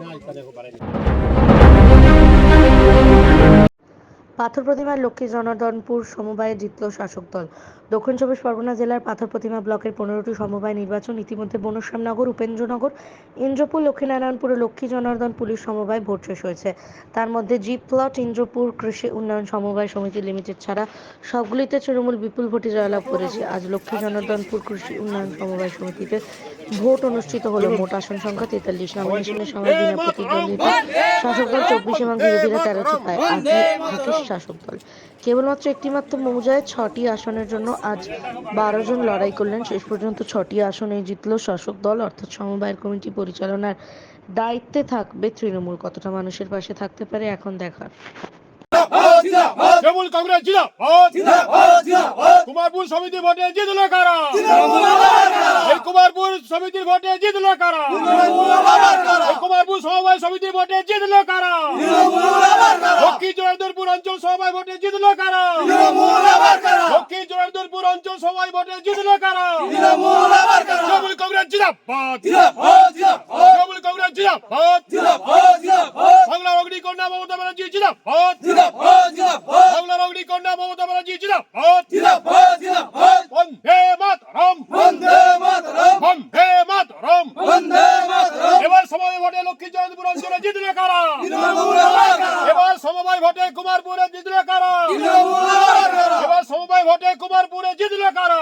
না দেখো পারেনি পাথর প্রতিমার লক্ষ্মী জনার্দনপুর সমবায়ে জিতল শাসক দল। দক্ষিণ চব্বিশ পরগনা জেলার পাথর প্রতিমা ব্লকের পনেরোটি সমবায় নির্বাচন ইতিমধ্যে বনশ্যামনগর, উপেন্দ্রনগর, ইন্দ্রপুর, লক্ষ্মীনারায়ণপুর ও লক্ষ্মী জনার্দন পুলিশ সমবায় ভোট শেষ হয়েছে। তার মধ্যে জি প্লট, ইন্দ্রপুর কৃষি উন্নয়ন সমবায় সমিতি লিমিটেড ছাড়া সবগুলিতে তৃণমূল বিপুল ভোটে জয়লাভ করেছে। আজ লক্ষ্মী জনার্দনপুর কৃষি উন্নয়ন সমবায় সমিতিতে ভোট অনুষ্ঠিত হলো। মোট আসন সংখ্যা তেতাল্লিশ। নমিনেশনের সময় বিনা প্রতিদ্বন্দ্বিতা শাসক দল চব্বিশ তেরোটি পায়। শাসক দল কেবলমাত্র একটিমাত্র মৌজায় ছটি আসনের জন্য আজ বারো জন লড়াই করলেন। শেষ পর্যন্ত ছটি আসনে জিতল শাসক দল অর্থাৎ সমবায়ের কমিটি পরিচালনার দায়িত্বে থাকবে তৃণমূল। কতটা মানুষের পাশে থাকতে পারে এখন দেখার। তৃণমূল কংগ্রেস জিলা কুমারপুর সমিতি ভোটে জিতলো কারা? সমিতির ভোটে জিতলো কারা? কুমারপুর সমবায় সমিতির ভোটে জিতলো কারা? লক্ষ্মী জোরারদুরপুর অঞ্চল সমবায় ভোটে জিতলো কারা? লক্ষ্মী জোরারদুরপুর অঞ্চল সমবায় ভোটে জিতলো কারা? তৃণমূল কংগ্রেস জিন্দাবাদ। তৃণমূল কংগ্রেস জিন্দাবাদ। বাংলা অগ্নিকন্যা মমতা ব্যানার্জি জিন্দাবাদ। বাংলার অগ্নিকন্যা মমতা ব্যানার্জি জিন্দাবাদ বন্দে মাতরম বন্দে মাতরম এবার সময় ভোটে লক্ষ্মী জয়ন্তপুর অঞ্চলে জিতলে কারা এবার সমবায় ভোটে কুমারপুরে জিতলে কারা এবার সমবায় ভোটে কুমারপুরে জিতলে কারা?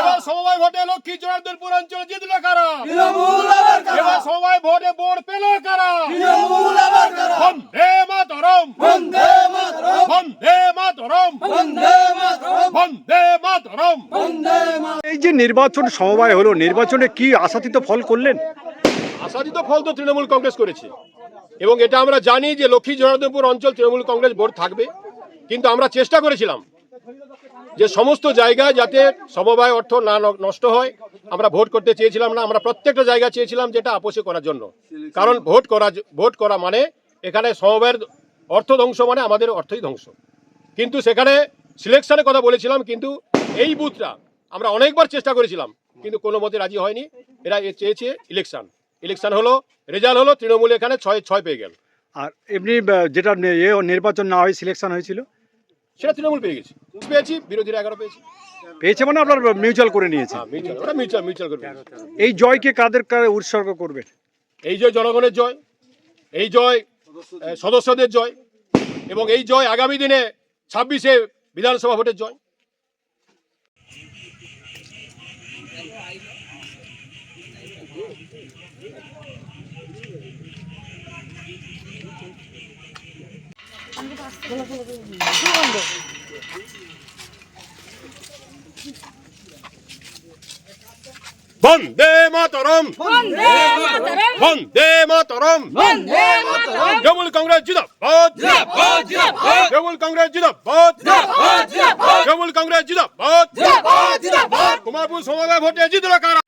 এবার সমবায় ভোটে লক্ষ্মী জয়ন্তপুর অঞ্চলে জিতলে কারা? এবার সমবায় ভোটে বোর্ড পেল কারা? বন্দে মাতরম। বন্দে মাতরম। বন্দে মাতরম। এই যে নির্বাচন সমবায় হলো নির্বাচনে কি আশাতীত ফল করলেন? আশাদিত ফল তো তৃণমূল কংগ্রেস করেছে। এবং এটা আমরা জানি যে লক্ষ্মী জনার্দনপুর অঞ্চল তৃণমূল কংগ্রেস ভোট থাকবে। কিন্তু আমরা চেষ্টা করেছিলাম যে সমস্ত জায়গায় যাতে সমবায় অর্থ না নষ্ট হয়, আমরা ভোট করতে চেয়েছিলাম না, আমরা প্রত্যেকটা জায়গা চেয়েছিলাম যেটা আপোষে করার জন্য। কারণ ভোট করা ভোট করা মানে এখানে সমবায়ের অর্থ ধ্বংস মানে আমাদের অর্থই ধ্বংস। কিন্তু সেখানে সিলেকশনের কথা বলেছিলাম, কিন্তু এই বুথটা আমরা অনেকবার চেষ্টা করেছিলাম, কিন্তু কোনো মতে রাজি হয়নি। এরা চেয়েছে ইলেকশন। ইলেকশন হলো, রেজাল্ট হলো, তৃণমূল এখানে ছয় ছয় পেয়ে গেল। আর এমনি যেটা নির্বাচন না হয়, সিলেকশন হয়েছিল? সেটা তৃণমূল পেয়ে গেছে। পেয়েছি বিরোধীরা এগারো পেয়েছি। পেয়েছে মানে আপনার মিউচুয়াল করে নিয়েছে হ্যাঁ মিউচুয়াল ওরা মিউচুয়াল মিউচুয়াল করবে এই জয়কে কাদের কারে উৎসর্গ করবে? এই জয় জনগণের জয় এই জয় সদস্যদের জয় এবং এই জয় আগামী দিনে ছাব্বিশে বিধানসভা ভোটের জয়। বন্দে মাতরম। বন্দে মাতরম। তৃণমূল কংগ্রেস জিন্দাবাদ। তৃণমূল কংগ্রেস জিন্দাবাদ। তৃণমূল কংগ্রেস জিন্দাবাদ। কুমারপুর সমবায় ভোটে জিতলো কারা?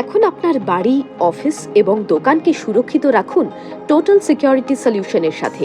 এখন আপনার বাড়ি অফিস এবং দোকানকে সুরক্ষিত রাখুন টোটাল সিকিউরিটি সলিউশনের সাথে।